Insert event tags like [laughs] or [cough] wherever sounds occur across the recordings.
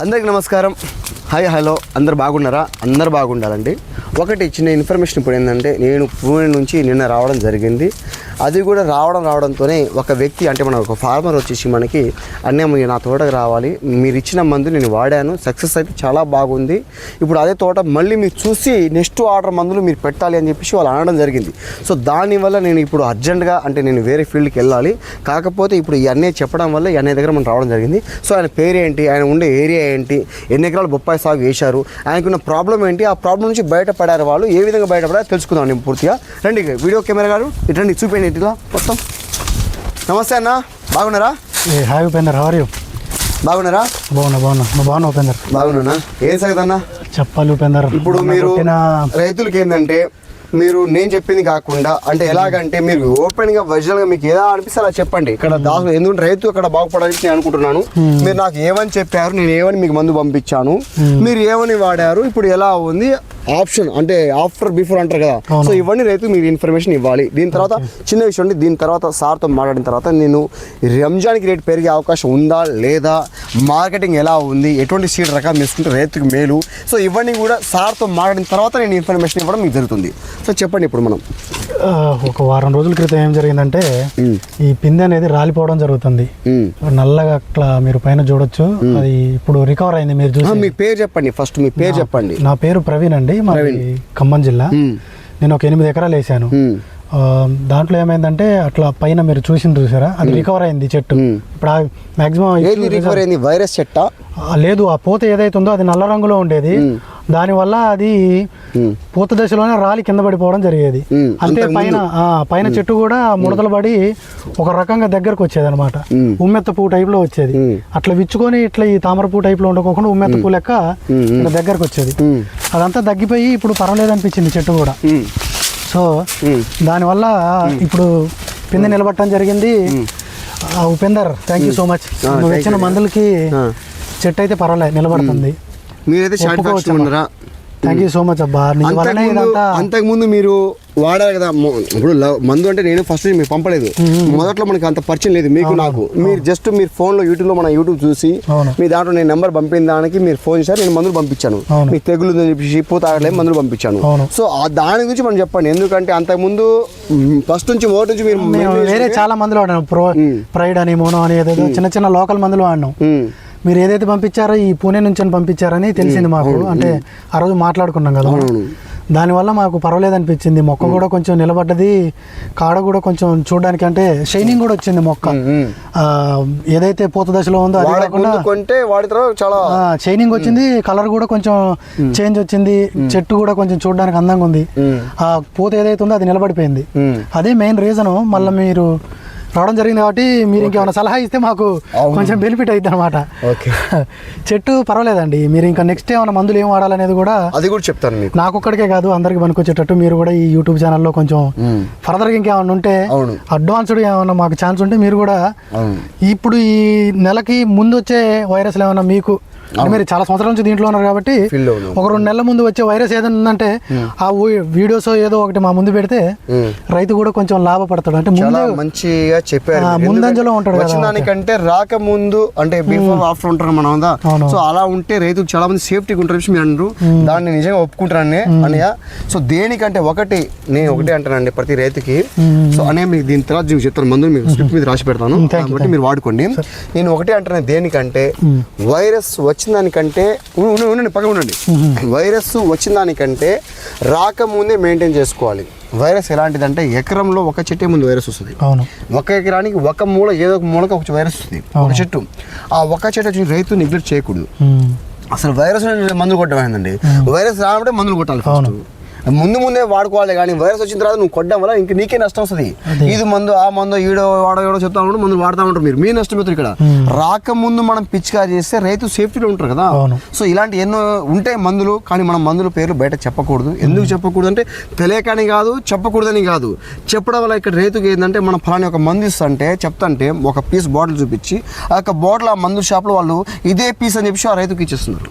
అందరికి నమస్కారం. Hi hello. అందరు బాగున్నారా? అందరు బాగుండాలండి. ఒకటి చిన్న ఇన్ఫర్మేషన్ ఇప్పుడు ఏంటంటే నేను పూణే నుంచి నిన్న రావడం జరిగింది. అది కూడా రావడం రావడంతోనే ఒక వ్యక్తి అంటే మన ఒక ఫార్మర్ వచ్చేసి మనకి అన్నీ మీరు నా తోటకు రావాలి. మీరు ఇచ్చిన మందు నేను వాడాను. సక్సెస్ అయితే చాలా బాగుంది. ఇప్పుడు అదే తోట మళ్ళీ మీరు చూసి నెక్స్ట్ ఆర్డర్ మందులు మీరు పెట్టాలి అని చెప్పేసి వాళ్ళు అనడం జరిగింది. సో దానివల్ల నేను ఇప్పుడు అర్జెంటుగా అంటే నేను వేరే ఫీల్డ్కి వెళ్ళాలి. కాకపోతే ఇప్పుడు ఈ అన్నయ్య చెప్పడం వల్ల ఈ అన్నయ్య దగ్గర మనం రావడం జరిగింది. సో ఆయన పేరు ఏంటి ఆయన ఉండే ఏరియా ఏంటి? ఎన్ని ఎకరాలు బొప్పాయి సాగు వేశారు ఆయనకున్న ప్రాబ్లం ఏంటి? ఆ ప్రాబ్లం నుంచి బయటపడారు వాళ్ళు ఏ విధంగా బయటపడారో తెలుసుకుందాం నేను పూర్తిగా. రండి వీడియో కెమెరా గారు ఇటు రండి చూపేయండి ఇట్లా మొత్తం. నమస్తే అన్న బాగున్నారా? ఏ హాయ్ ఉపేందర్ హవర్ యూ బాగున్నారా? బాగున్నా బాగున్నా. బాగున్నా ఉపేందర్? బాగున్నానా? ఏం సంగతి అన్న? చెప్పాలి ఉపేందర్. ఇప్పుడు మీరు రైతులకి ఏంటంటే మీరు నేను చెప్పింది కాకుండా అంటే ఎలాగంటే మీరు ఓపెన్గా ఒరిజినల్గా మీకు ఏదో అనిపిస్తే అలా చెప్పండి. ఇక్కడ దాసు ఎందుకంటే రైతు అక్కడ బాగుపడాలని నేను అనుకుంటున్నాను. మీరు నాకు ఏమని చెప్పారు నేను ఏమని మీకు మందు పంపించాను. మీరు ఏమని వాడారు ఇప్పుడు ఎలా ఉంది ఆప్షన్ అంటే ఆఫ్టర్ బిఫోర్ అంటారు కదా. సో ఇవన్నీ రైతు మీరు ఇన్ఫర్మేషన్ ఇవ్వాలి. దీని తర్వాత చిన్న విషయం ఉంది దీని తర్వాత సార్తో మాట్లాడిన తర్వాత నేను రంజాన్కి రేట్ పెరిగే అవకాశం ఉందా లేదా మార్కెటింగ్ ఎలా ఉంది ఎటువంటి సీడ్ రకాలు తీసుకుంటే రైతుకి మేలు? సో ఇవన్నీ కూడా సార్తో మాట్లాడిన తర్వాత నేను ఇన్ఫర్మేషన్ ఇవ్వడం మీకు జరుగుతుంది. సో చెప్పండి ఇప్పుడు మనం. ఒక వారం రోజుల క్రితం ఏం జరిగిందంటే. ఈ పిందె అనేది రాలిపోవడం జరుగుతుంది. నల్లగా అట్లా మీరు పైన చూడొచ్చు. అది ఇప్పుడు రికవర్ అయింది మీరు చూసి. మీ పేరు చెప్పండి. ఫస్ట్ మీ పేరు చెప్పండి. నా పేరు ప్రవీణ్ అండి. మాది ఖమ్మం జిల్లా. నేను ఒక ఎనిమిది ఎకరాలు వేసాను. దాంట్లో ఏమైందంటే అట్లా పైన మీరు చూసింది చూసారా? అది రికవర్ అయింది చెట్టు. ఇప్పుడు మాక్సిమం ఏది రికవర్ అయింది? వైరస్ చెట్టా? లేదు ఆ పూత ఏదైతే ఉందో అది నల్ల రంగులో ఉండేది. దానివల్ల అది. పూత దశలోనే రాలి కింద పడిపోవడం జరిగేది. అంతే పైన పైన చెట్టు కూడా ముడతలు పడి ఒక రకంగా దగ్గరకు వచ్చేది అనమాట మ్మ్. ఉమ్మెత్త పువ్వు టైప్లో వచ్చేది. అట్లా విచ్చుకొని ఇట్లా ఈ తామర పువ్వు టైప్లో ఉండకోకుండా ఉమ్మెత్త పువ్వు లెక్క ఇట్లా దగ్గరకు వచ్చేది. అదంతా తగ్గిపోయి ఇప్పుడు పర్వాలేదు అనిపించింది చెట్టు కూడా. సో. దానివల్ల ఇప్పుడు పిందె నిలబట్టడం జరిగింది ఆ, Upender thank you so much నువ్వు ఇచ్చిన. మందులకి. చెట్టు అయితే పర్వాలేదు నిలబడుతుంది మీరైతే సాటిస్ఫాక్షన్ ఉన్నారా థ్యాంక్ యూ సో మచ్ అబ్బా. అంతకుముందు మీరు వాడారు కదా. ఇప్పుడు మందు అంటే నేను ఫస్ట్ మీకు పంపలేదు. మొదట్లో మనకి అంత పరిచయం లేదు మీకు నాకు. మీరు జస్ట్ మీరు ఫోన్లో యూట్యూబ్లో మన యూట్యూబ్ చూసి. మీ దాంట్లో నేను నెంబర్ పంపిన దానికి మీరు ఫోన్ చేశారు నేను మందులు పంపించాను. మీకు తెగులు ఉందని చెప్పేసి పూత ఆగలేదు మందులు పంపించాను. సో ఆ దాని గురించి మనం చెప్పండి. ఎందుకంటే అంతకుముందు ఫస్ట్ నుంచి మొదటి నుంచి మీరు వేరే చాలా మందులు వాడినాం ప్రో ప్రైడ్ అని మోనో అని ఏదేదో చిన్న చిన్న లోకల్ మందులు వాడినాం. మీరు ఏదైతే పంపించారో ఈ పూణే నుంచి అని పంపించారని తెలిసింది మాకు. అంటే ఆ రోజు మాట్లాడుకున్నాం కదా. దానివల్ల మాకు పర్వాలేదు అనిపించింది మొక్క కూడా కొంచెం నిలబడ్డది. కాడ కూడా కొంచెం చూడడానికి అంటే షైనింగ్ కూడా వచ్చింది మొక్క. ఏదైతే పూత దశలో ఉందో అది కాకుండా కొంటే చాలా షైనింగ్ వచ్చింది. కలర్ కూడా కొంచెం చేంజ్ వచ్చింది. చెట్టు కూడా కొంచెం చూడడానికి అందంగా ఉంది. ఆ పూత ఏదైతే ఉందో అది నిలబడిపోయింది. అదే మెయిన్ రీజన్. మళ్ళీ మీరు రావడం జరిగింది కాబట్టి మీరు ఇంకేమైనా సలహా ఇస్తే మాకు. కొంచెం బెనిఫిట్ అవుతుంది అనమాట ఓకే. [laughs] చెట్టు పర్వాలేదండి. మీరు ఇంకా నెక్స్ట్ ఏమైనా మందులు ఏం వాడాలనేది కూడా అది కూడా చెప్తాను మీకు. నాకొక్కడికే కాదు అందరికి పనికొచ్చేటట్టు మీరు కూడా ఈ యూట్యూబ్ ఛానల్లో కొంచెం ఫర్దర్గా ఇంకేమైనా ఉంటే. అడ్వాన్స్డ్ ఏమైనా మాకు ఛాన్స్ ఉంటే మీరు కూడా ఇప్పుడు ఈ నెలకి ముందు వచ్చే వైరస్లు ఏమైనా మీకు మీరు చాలా సంవత్సరాల నుంచి దీంట్లో ఉన్నారు కాబట్టి. ఒక రెండు నెలల ముందు వచ్చే వైరస్ ఏదైనా ఉందంటే ఆ వీడియోస్ ఏదో ఒకటి మా ముందు పెడితే. రైతు కూడా కొంచెం లాభపడతాడు. అంటే చాలా ముందు మంచిగా చెప్పారు. ముందంజలో ఉంటాడు వచ్చిన దానికంటే రాక ముందు అంటే బిఫోర్ ఆఫ్టర్ ఉంటారు మనం. సో అలా ఉంటే రైతుకు చాలా మంది సేఫ్టీగా ఉంటారు మీరు అంటారు దాన్ని నిజంగా ఒప్పుకుంటారని అన్నయ్య. సో దేనికంటే ఒకటి నేను ఒకటే అంటానండి ప్రతి రైతుకి. సో అనే మీకు దీని తర్వాత మీకు చెప్తాను. మందులు మీకు స్క్రిప్ట్ మీద రాసి పెడతాను. కాబట్టి మీరు వాడుకోండి. నేను ఒకటే అంటాను దేనికంటే వైరస్ వచ్చిన దానికంటే ఉండండి, పక్కన ఉండండి. వైరస్ వచ్చిన దానికంటే రాకముందే మెయింటైన్ చేసుకోవాలి. వైరస్ ఎలాంటిదంటే ఎకరంలో ఒక చెట్టే ముందు వైరస్ వస్తుంది. అవును. ఒక ఎకరానికి ఒక మూల ఏదో ఒక మూలక ఒక వైరస్ వస్తుంది ఒక చెట్టు. ఆ ఒక చెట్టు వచ్చి రైతు నెగ్లెక్ట్ చేయకూడదు. అసలు వైరస్ మందులు కొట్టమైందండి వైరస్ రావాలంటే మందులు కొట్టాలి ఫస్ట్ ముందు ముందే వాడుకోవాలి కానీ వైరస్ వచ్చిన తర్వాత నువ్వు కొట్టడం వల్ల ఇంక నీకే నష్టం వస్తుంది. ఇది మందు ఆ మందు ఈడో వాడో ఏడో చెప్తా ఉంటాడు మందులు వాడుతూ ఉంటారు మీరు. మీ నష్టం అవుతుంది ఇక్కడ? రాకముందు మనం పిచ్చిగా చేస్తే రైతు సేఫ్టీలో ఉంటారు కదా. సో ఇలాంటి ఎన్నో ఉంటాయి మందులు కానీ మనం మందుల పేర్లు బయట చెప్పకూడదు. ఎందుకు చెప్పకూడదు అంటే తెలియకని కాదు చెప్పకూడదని కాదు. చెప్పడం వల్ల ఇక్కడ రైతుకి ఏంటంటే మనం ఫలాని ఒక మందు ఇస్తుంటే చెప్తుంటే ఒక పీస్ బాటిల్ చూపించి ఆ యొక్క బాటిల్ ఆ మందు షాప్లో వాళ్ళు ఇదే పీస్ అని చెప్పి ఆ రైతుకి ఇచ్చేస్తున్నారు.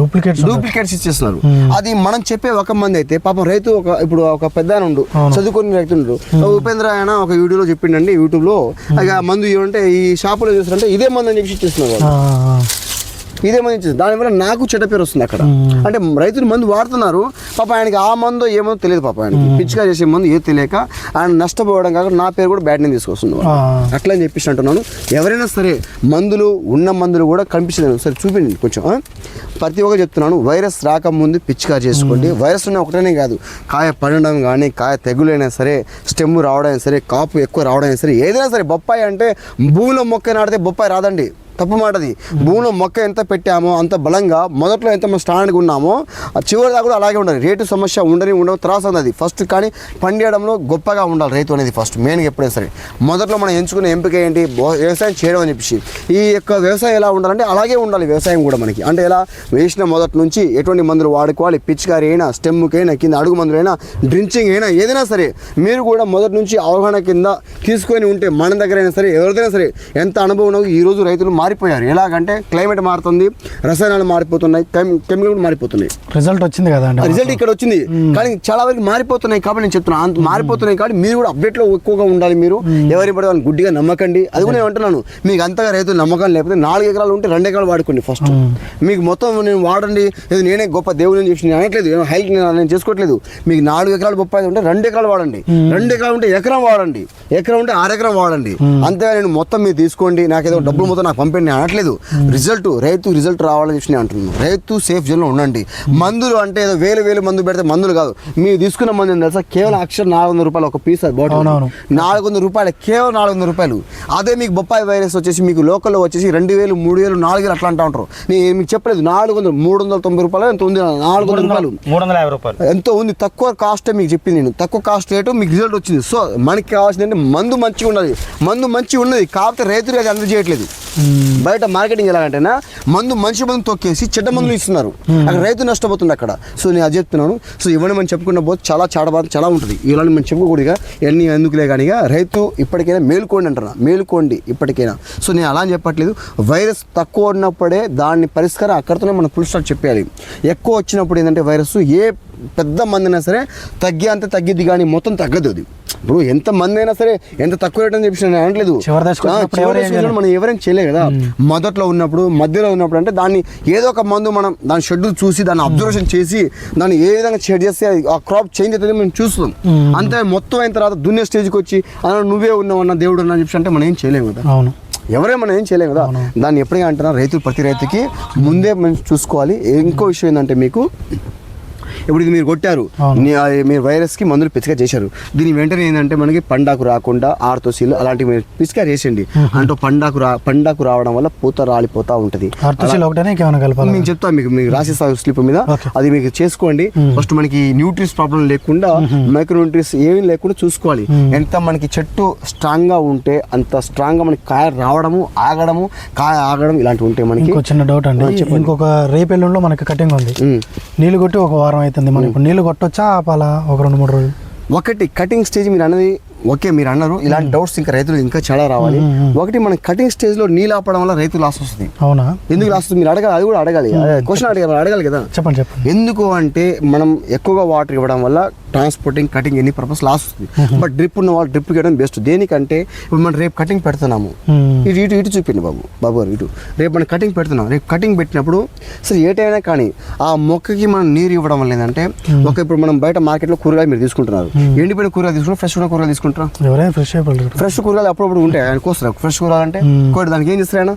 డూప్లికేట్స్ డూప్లికేట్స్ ఇచ్చేస్తున్నారు. అది మనం చెప్పే ఒక మంది అయితే పాపం రైతు ఒక ఇప్పుడు ఒక పెద్ద ఉండు. చదువుకుని రైతు ఉండు ఉపేంద్ర ఆయన ఒక వీడియోలో చెప్పిండండి యూట్యూబ్లో మందు ఇవ్వంటే ఈ షాపులో చూస్తారంటే ఇదే మందు అని చెప్పి ఇచ్చేస్తున్నారు వాళ్ళు. ఇదే మందు ఇచ్చింది దానివల్ల నాకు చెడ్డ పేరు వస్తుంది అక్కడ. అంటే రైతులు మందు వాడుతున్నారు పాప ఆయనకి ఆ మందు ఏమో తెలియదు పాప ఆయనకి. పిచ్చిగా చేసే మందు ఏది తెలియక ఆయన నష్టపోవడం కాక నా పేరు కూడా బ్యాడ్ నేమ్ తీసుకొస్తుంది. అట్లా అని చెప్పేసి అంటున్నాను. ఎవరైనా సరే మందులు ఉన్న మందులు కూడా కనిపించలేదు. సరే చూపించండి కొంచెం? ప్రతి ఒక్కరు చెప్తున్నాను వైరస్ రాకముందు పిచ్చిగా చేసుకోండి. వైరస్ ఉన్న ఒకటనే కాదు కాయ పడడం కానీ కాయ తెగులైనా సరే స్టెమ్ రావడం సరే కాపు ఎక్కువ రావడం సరే ఏదైనా సరే బొప్పాయి అంటే భూమిలో మొక్క నాటితే బొప్పాయి రాదండి. తప్పు మాటది. భూమిలో మొక్క ఎంత పెట్టామో అంత బలంగా మొదట్లో ఎంత మనం స్టాండ్గా ఉన్నామో ఆ చివరి దాకా కూడా అలాగే ఉండాలి. రేటు సమస్య ఉండని ఉండవు త్రాస అది ఫస్ట్ కానీ పండియడంలో గొప్పగా ఉండాలి రైతు అనేది ఫస్ట్ మెయిన్గా ఎప్పుడైనా సరే. మొదట్లో మనం ఎంచుకునే ఎంపిక ఏంటి? వ్యవసాయం చేయడం అని చెప్పేసి. ఈ యొక్క వ్యవసాయం ఎలా ఉండాలంటే అలాగే ఉండాలి వ్యవసాయం కూడా మనకి. అంటే ఎలా? వేసిన మొదటి నుంచి ఎటువంటి మందులు వాడుకోవాలి? పిచ్చికారి అయినా స్టెమ్కైనా కింద అడుగు మందులైనా డ్రించింగ్ అయినా ఏదైనా సరే. మీరు కూడా మొదటి నుంచి అవగాహన కింద తీసుకొని ఉంటే మన దగ్గర అయినా సరే ఎవరిదైనా సరే ఎంత అనుభవం ఉన్నదో ఈ రోజు రైతులు మారిపోయారు. ఎలాగంటే క్లైమేట్ మారుతుంది రసాయనాలు మారిపోతున్నాయి కెమ్- కెమికల్ కూడా మారిపోతున్నాయి. రిజల్ట్ వచ్చింది కదా రిజల్ట్ ఇక్కడ వచ్చింది. కానీ చాలా వరకు మారిపోతున్నాయి కాబట్టి నేను చెప్తున్నాను అంత మారిపోతున్నాయి కాబట్టి మీరు కూడా update లో ఎక్కువగా ఉండాలి మీరు. ఎవరి పడే వాళ్ళని గుడ్డిగా నమ్మకండి. అది కూడా నేను అంటున్నాను. మీకు అంతగా రైతులు నమ్మకం లేకపోతే నాలుగు ఎకరాలు ఉంటే రెండు ఎకరాలు వాడుకోండి ఫస్ట్ మీకు మొత్తం నేను వాడండి. ఏదో నేనే గొప్ప దేవుని చెప్పి నేను అనట్లేదు. హైట్ నేను చేసుకోవట్లేదు. మీకు నాలుగు ఎకరాలు బొప్పాయి ఉంటే రెండు ఎకరాలు వాడండి. రెండు ఎకరాలు ఉంటే ఎకరం వాడండి. ఎకరం ఉంటే ఆరు ఎకరం వాడండి. అంతేగా నేను మొత్తం మీరు తీసుకోండి. నాకు ఏదో డబ్బులు మొత్తం నాకు నేను అనట్లేదు. రిజల్ట్ రైతు రిజల్ట్ రావాలని చెప్పి నేను అంటున్నాను. రైతు సేఫ్ జోన్లో ఉండండి. మందులు అంటే ఏదో వేలు వేలు మందు పెడితే మందులు కాదు. మీరు తీసుకున్న మందు తెలుసా? కేవలం అక్షరం నాలుగు వందల రూపాయలు ఒక పీస్ అది బాటిల్. నాలుగు వందల రూపాయలు కేవలం నాలుగు వందల రూపాయలు. అదే మీకు బొప్పాయి వైరస్ వచ్చేసి మీకు లోకల్లో వచ్చేసి రెండు వేలు మూడు వేలు నాలుగు వేలు అట్లా అంటా ఉంటారు. నేను మీకు చెప్పలేదు నాలుగు వందలు మూడు వందల తొంభై రూపాయలు ఎంత ఉంది? నాలుగు వందల రూపాయలు. మూడు వందల యాభై రూపాయలు. ఎంతో ఉంది? తక్కువ కాస్ట్ మీకు చెప్పింది నేను. తక్కువ కాస్ట్ రేటు మీకు రిజల్ట్ వచ్చింది. సో మనకి కావాల్సింది అంటే మందు మంచిగా ఉన్నది మందు మంచిగా ఉన్నది. కాకపోతే రైతులు అది అందజేయట్లేదు. బయట మార్కెటింగ్ ఎలాగంటేనా మందు మంచి మందు తొక్కేసి చెడ్డ మందులు ఇస్తున్నారు. అక్కడ రైతు నష్టపోతుంది అక్కడ. సో నేను అది చెప్తున్నాను. సో ఇవన్నీ మనం చెప్పుకున్న పోతే చాలా చాడబాధ చాలా ఉంటుంది. ఇవన్నీ మనం చెప్పుకోకూడదుగా ఎన్ని ఎందుకులే కానీ రైతు ఇప్పటికైనా మేలుకోండి అంటున్నా మేలుకోండి ఇప్పటికైనా. సో నేను అలా అని చెప్పట్లేదు. వైరస్ తక్కువ ఉన్నప్పుడే దాన్ని పరిష్కారం అక్కడితోనే మనం ఫుల్ స్టాప్ చెప్పాలి ఎక్కువ వచ్చినప్పుడు ఏంటంటే వైరస్ ఏ పెద్ద మందినా సరే తగ్గి అంత తగ్గిద్ది కానీ మొత్తం తగ్గదు అది. ఇప్పుడు ఎంత మంది అయినా సరే ఎంత తక్కువ రేట్ అని చెప్పి నేను అనట్లేదు. మనం ఎవరైనా చేయలే కదా. మొదట్లో ఉన్నప్పుడు మధ్యలో ఉన్నప్పుడు అంటే దాన్ని ఏదో ఒక మందు మనం దాని షెడ్యూల్ చూసి దాన్ని అబ్జర్వేషన్ చేసి దాన్ని ఏ విధంగా షెడ్ చేస్తే ఆ క్రాప్ చేంజ్ అవుతుంది మనం చూస్తాం అంతే మొత్తం అయిన తర్వాత దున్నే స్టేజ్కి వచ్చి "ఆ, నువ్వే ఉన్నావు అన్న దేవుడు అన్న చెప్పి అంటే మనం ఏం చేయలేము కదా. అవును. ఎవరే మనం ఏం చేయలేము కదా. దాన్ని ఎప్పటికీ అంటున్నా రైతులు ప్రతి రైతుకి ముందే మనం చూసుకోవాలి. ఇంకో విషయం ఏంటంటే మీకు ఇప్పుడు ఇది మీరు కొట్టారు. మీరు వైరస్కి మందులు పిచికా చేశారు. దీని వెంటనే ఏంటంటే మనకి పండాకు రాకుండా ఆర్తోసీలు అలాంటివి మీరు పిచికా చేసండి అంటే పండాకు రా పండాకు రావడం వల్ల పూత రాలిపోతా ఉంటుంది. నేను చెప్తాను మీకు మీకు రాసిస్తా స్లిప్ మీద. అది మీకు చేసుకోండి. ఫస్ట్ మనకి న్యూట్రిస్ ప్రాబ్లం లేకుండా మైక్రో న్యూట్రిస్ ఏమీ లేకుండా చూసుకోవాలి. ఎంత మనకి చెట్టు స్ట్రాంగ్గా ఉంటే అంత స్ట్రాంగ్గా మనకి కాయ రావడము ఆగడము కాయ ఆగడం ఇలాంటివి ఉంటాయి మనకి. చిన్న డౌట్ అండి. ఇంకొక రేపెల్లుంలో మనకి కటింగ్ ఉంది. నీళ్ళు కొట్టి ఒక వారం అవుతుంది మనం ఇప్పుడు నీళ్ళు కొట్టొచ్చా ఆపాలా? ఒక రెండు మూడు రోజులు. ఒకటి కటింగ్ స్టేజ్ మీరు అన్నది ఓకే మీరు అన్నారు. ఇలాంటి డౌట్స్ ఇంకా రైతులు ఇంకా చాలా రావాలి. ఒకటి మన కటింగ్ స్టేజ్లో నీళ్ళు ఆపడం వల్ల రైతు లాస్ వస్తుంది. అవునా? ఎందుకు లాస్ వస్తుంది? మీరు అడగాలి అది కూడా అడగాలి. క్వశ్చన్ అడగాలి అడగాలి కదా. చెప్పండి చెప్పండి. ఎందుకు అంటే మనం ఎక్కువగా వాటర్ ఇవ్వడం వల్ల ట్రాన్స్పోర్టింగ్ కటింగ్ ఎన్ని పర్పస్ లాస్ వస్తుంది. బట్ డ్రిప్ ఉన్న వాళ్ళు డ్రిప్ చేయడం బెస్ట్ దేనికంటే ఇప్పుడు మనం రేపు కటింగ్ పెడుతున్నాము. ఇటు ఇటు ఇటు చూపిండి బాబు బాబు గారు ఇటు. రేపు మనం కటింగ్ పెడుతున్నాం. రేపు కటింగ్ పెట్టినప్పుడు సరే ఏటైనా కానీ ఆ మొక్కకి మనం నీరు ఇవ్వడం వల్ల ఏంటంటే ఒక ఇప్పుడు మనం బయట మార్కెట్లో కూరగాయలు మీరు తీసుకుంటున్నారు. ఎండిపోయిన కూరగాయలు తీసుకుంటారు ఫ్రెష్ ఉన్న కూరగాయలు తీసుకుంటారా ఎవరైనా ఫ్రెష్ అయిపోతారు ఫ్రెష్ కూరగాయలు అప్పుడప్పుడు ఉంటాయి. ఆయన కోస్తారు ఫ్రెష్ కూరగాయలు అంటే కోటి దానికి ఏం చేస్తారు ఆయన?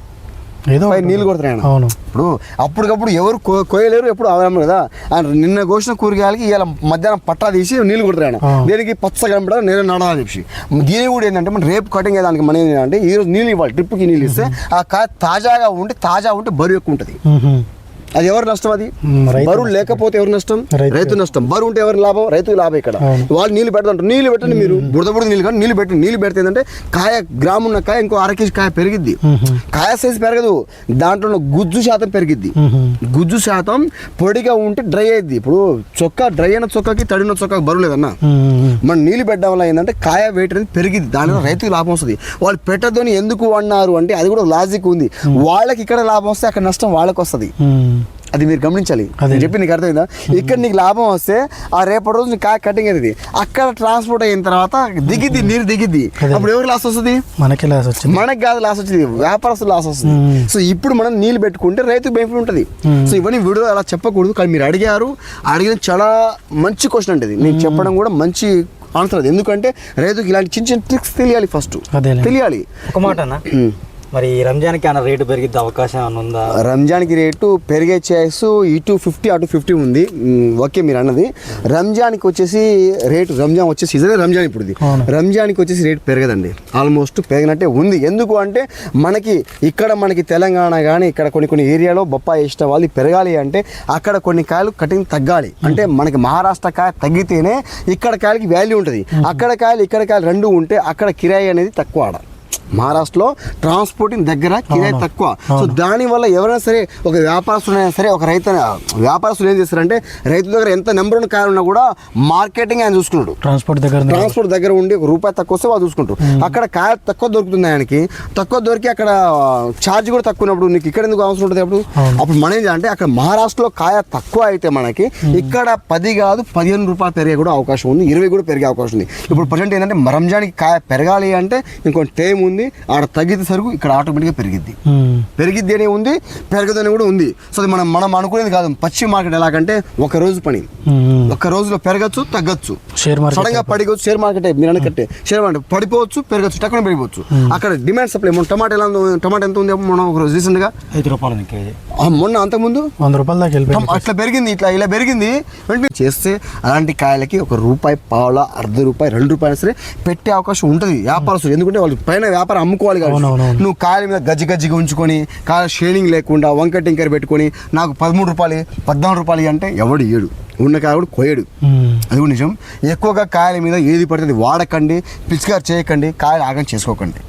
ఏదో. నీళ్ళు కొడతారు ఆయన. అవును. ఇప్పుడు అప్పటికప్పుడు ఎవరు కోయలేరు ఎప్పుడు అవడం కదా ఆయన నిన్న కోసిన కూరగాయలకి ఇవాళ మధ్యాహ్నం పట్టా తీసి నీళ్ళు ఆ. దేనికి పచ్చ కనపడ నేను నడాలని చెప్పి దీని కూడా ఏంటంటే మనం రేపు కటింగ్ అయ్యేదానికి మనం ఏంటంటే ఈ రోజు నీళ్ళు ఇవ్వాలి ట్రిప్కి నీళ్ళు ఇస్తే ఆ కాయ తాజాగా ఉంటే తాజా ఉంటే బరువు ఎక్కువ ఉంటుంది. అది ఎవరు నష్టం అది? బరువు లేకపోతే ఎవరు నష్టం? రైతు. నష్టం. బరువు ఉంటే ఎవరు లాభం? రైతు లాభం ఇక్కడ. వాళ్ళు నీళ్ళు పెడతారు నీళ్ళు పెట్టండి మీరు. బుడద బుడద నీళ్ళు కానీ నీళ్ళు పెట్టండి. నీళ్ళు పెడితే ఏంటంటే కాయ గ్రామ్ ఉన్న కాయ ఇంకో అర కేజీ కాయ పెరిగిద్ది. కాయ సైజ్ పెరగదు. దాంట్లో ఉన్న గుజ్జు శాతం పెరిగిద్ది. గుజ్జు శాతం పొడిగా ఉంటే డ్రై అయ్యిద్ది ఇప్పుడు చొక్కా డ్రై అయిన చొక్కాకి తడిన చొక్కాకి బరువు లేదన్న. మనం నీళ్ళు పెట్టడం వల్ల ఏంటంటే కాయ వెయిట్ అనేది పెరిగిద్ది. దానివల్ల రైతుకి లాభం వస్తుంది. వాళ్ళు పెట్టద్దని ఎందుకు అన్నారు అంటే అది కూడా లాజిక్ ఉంది. వాళ్ళకి ఇక్కడ లాభం వస్తే అక్కడ నష్టం వాళ్ళకి వస్తుంది. అది మీరు గమనించాలి. నేను చెప్పి నీకు అర్థమైందా? ఇక్కడ నీకు లాభం వస్తే ఆ రేపటి రోజు నీకు కాయ కటింగ్ అనేది అక్కడ ట్రాన్స్పోర్ట్ అయిన తర్వాత దిగిద్ది నీరు దిగిద్ది. అప్పుడు ఎవరికి లాస్ వస్తుంది? మనకి లాస్ వచ్చింది. మనకి కాదు లాస్ వచ్చింది. వ్యాపారస్తులు లాస్ వస్తుంది. సో ఇప్పుడు మనం నీళ్ళు పెట్టుకుంటే రైతుకు బెనిఫిట్ ఉంటుంది. సో ఇవన్నీ వీడియో అలా చెప్పకూడదు. కానీ మీరు అడిగారు. అడిగిన చాలా మంచి క్వశ్చన్ అంటే నేను చెప్పడం కూడా మంచి ఆన్సర్ అది. ఎందుకంటే రైతుకి ఇలాంటి చిన్న చిన్న ట్రిక్స్ తెలియాలి ఫస్ట్. తెలియాలి. ఒక మాట అన్న మరి ఈ రంజాన్కి ఏమైనా రేటు పెరిగిద్దే అవకాశం ఏమైనా ఉందా? రంజాన్కి రేటు పెరిగే ఛాయిస్ ఇటు ఫిఫ్టీ అటు ఫిఫ్టీ ఉంది. ఓకే మీరు అన్నది. రంజాన్కి వచ్చేసి రేటు రంజాన్ వచ్చే సీజన్ రంజాన్ ఇప్పుడు ఇది. అవును. రంజాన్కి వచ్చేసి రేటు పెరగదండి. ఆల్మోస్ట్ పెరిగినట్టే ఉంది. ఎందుకు అంటే మనకి ఇక్కడ మనకి తెలంగాణ కానీ ఇక్కడ కొన్ని కొన్ని ఏరియాలో బొప్పాయి ఇష్టం వాళ్ళు పెరగాలి అంటే అక్కడ కొన్ని కాయలు కటింగ్ తగ్గాలి. అంటే మనకి మహారాష్ట్ర కాయ తగ్గితేనే ఇక్కడ కాయలకి వాల్యూ ఉంటుంది. అక్కడ కాయలు ఇక్కడ కాయలు రెండు ఉంటే అక్కడ కిరాయి అనేది తక్కువ ఆడ. మహారాష్ట్రలో ట్రాన్స్పోర్టింగ్ దగ్గర కిరాయి. తక్కువ. సో. దానివల్ల ఎవరైనా సరే ఒక వ్యాపారస్తుడైనా సరే ఒక రైతు వ్యాపారస్తులు ఏం చేస్తారంటే రైతు దగ్గర ఎంత నెంబర్ ఉన్న కాయలు ఉన్నా కూడా మార్కెటింగ్ ఆయన చూసుకున్నాడు. ట్రాన్స్పోర్ట్ దగ్గర. ట్రాన్స్పోర్ట్ దగ్గర ఉండి ఒక రూపాయి తక్కువ వస్తే వాళ్ళు చూసుకుంటారు అక్కడ కాయ తక్కువ దొరుకుతుంది ఆయనకి. తక్కువ దొరికి అక్కడ ఛార్జ్ కూడా తక్కువ ఉన్నప్పుడు నీకు ఇక్కడ ఎందుకు అవసరం ఉంటుంది అప్పుడు. అప్పుడు మనం ఏం చేయాలంటే అక్కడ మహారాష్ట్రలో కాయ తక్కువ అయితే మనకి ఇక్కడ పది కాదు పదిహేను రూపాయలు పెరిగే కూడా అవకాశం ఉంది. ఇరవై కూడా పెరిగే అవకాశం ఉంది. ఇప్పుడు ప్రజెంట్ ఏంటంటే రంజాన్కి కాయ పెరగాలి అంటే ఇంకొంచెం టైం ఉంది ఆడ తగ్గితే సరుకు ఇక్కడ ఆటోమేటిక్గా పెరిగిద్ది. పెరిగిద్ది అని ఉంది పెరగదని కూడా ఉంది. సో అది మనం మనం అనుకునేది కాదు. పశ్చిమ మార్కెట్ ఎలాగంటే ఒక రోజు పని. ఒక రోజులో పెరగచ్చు తగ్గచ్చు. షేర్ మార్కెట్ సడన్గా పడిపోవచ్చు షేర్ మార్కెట్ మీరు అనుకట్టే షేర్ మార్కెట్ పడిపోవచ్చు పెరగచ్చు టక్కున పెరిగిపోవచ్చు. అక్కడ డిమాండ్ సప్లై మన టమాటా ఎలా ఉంది టమాటా ఎంత ఉంది మనం ఒక రోజు రీసెంట్గా ఐదు రూపాయలు మొన్న అంతకుముందు? వంద రూపాయల దాకా అట్లా పెరిగింది ఇట్లా ఇలా పెరిగింది. వెంటనే చేస్తే అలాంటి కాయలకి ఒక రూపాయి పావుల అర్ధ రూపాయి రెండు రూపాయలు సరే పెట్టే అవకాశం ఉంటుంది. వ్యాపారస్తులు ఎందుకంటే వాళ్ళు పైన వ్యాపారం అమ్ముకోవాలి అవునవునవును. నువ్వు కాయల మీద గజ్జి గజ్జిగా ఉంచుకొని కాయ షేడింగ్ లేకుండా వంక టింకర్ పెట్టుకొని నాకు పదమూడు రూపాయలు పద్నాలుగు రూపాయలు అంటే ఎవడు ఏడు ఉన్న కాయ కూడా కోయడు. అది కూడా నిజం ఎక్కువగా కాయల మీద ఏది పడితే అది వాడకండి పిచికారు చేయకండి కాయలు ఆగం చేసుకోకండి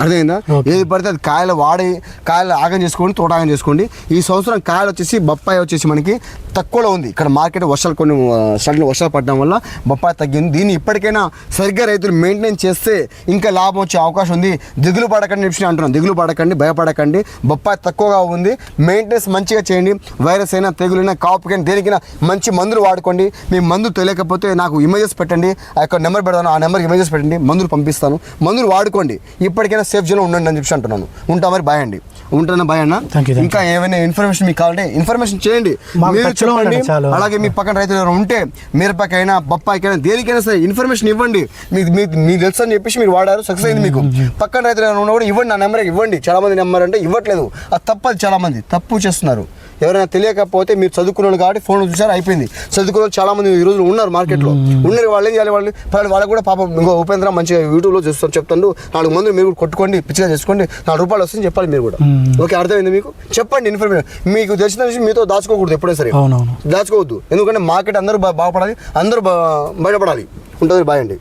అర్థమైందా. ఏది పడితే అది కాయలు వాడి కాయలు ఆగం చేసుకోండి తోట ఆగం చేసుకోండి. ఈ సంవత్సరం కాయలు వచ్చేసి బొప్పాయి వచ్చేసి మనకి తక్కువలో ఉంది. ఇక్కడ మార్కెట్ వర్షాలు కొన్ని సడన్ వర్షాలు పడడం వల్ల బొప్పాయి తగ్గింది. దీన్ని ఇప్పటికైనా సరిగ్గా రైతులు మెయింటైన్ చేస్తే ఇంకా లాభం వచ్చే అవకాశం ఉంది. దిగులు పడకండి చెప్పి నేను అంటున్నాను దిగులు పడకండి భయపడకండి. బొప్పాయి తక్కువగా ఉంది. మెయింటెనెన్స్ మంచిగా చేయండి. వైరస్ అయినా తెగులైనా కాపుకైనా దేనికైనా మంచి మందులు వాడుకోండి. మీ మందు తెలియకపోతే నాకు ఇమేజెస్ పెట్టండి. ఆ యొక్క నెంబర్ పెడతాను. ఆ నెంబర్కి ఇమేజెస్ పెట్టండి. మందులు పంపిస్తాను. మందులు వాడుకోండి. ఇప్పటికైనా సేఫ్ జోన్లో ఉండండి అని చెప్పి అంటున్నాను. ఉంటా మరి బాయ్ అండి. ఉంటానా బాయ్ అన్న. ఇంకా ఏమైనా ఇన్ఫర్మేషన్ మీకు కావాలంటే ఇన్ఫర్మేషన్ చేయండి. మీరు చెప్పండి. అలాగే మీ పక్కన రైతులు ఎవరైనా ఉంటే మిరపకైనా బొప్పాయికైనా దేనికైనా సరే ఇన్ఫర్మేషన్ ఇవ్వండి. మీకు మీకు మీకు తెలుసు అని చెప్పేసి మీరు వాడారు సక్సెస్ అయింది మీకు. పక్కన రైతులు ఎవరైనా ఉన్నా కూడా ఇవ్వండి నా నెంబర్ ఇవ్వండి. చాలా మంది నెంబర్ అంటే ఇవ్వట్లేదు. అది తప్పది చాలా మంది తప్పు చేస్తున్నారు. ఎవరైనా తెలియకపోతే మీరు చదువుకున్నారు కాబట్టి ఫోన్ చూసారు అయిపోయింది. చదువుకున్న చాలా మంది ఈ రోజు ఉన్నారు మార్కెట్లో. ఉన్నారు వాళ్ళు ఏం చేయాలి? వాళ్ళు వాళ్ళు వాళ్ళకు కూడా పాపం ఇంకో ఉపేంద్ర మంచిగా యూట్యూబ్లో చూస్తాను చెప్తాను నాలుగు మంది మీరు కూడా కొట్టుకోండి పిచ్చిగా చేసుకోండి. నాలుగు రూపాయలు వస్తుంది చెప్పాలి మీరు కూడా. ఓకే అర్థమైంది మీకు? చెప్పండి ఇన్ఫర్మేషన్ మీకు తెలిసిన విషయం మీతో దాచుకోకూడదు ఎప్పుడైనా సరే. దాచుకోవద్దు. ఎందుకంటే మార్కెట్ అందరూ బా- బాగుపడాలి అందరూ బయటపడాలి. ఉంటుంది బాయ్ అండి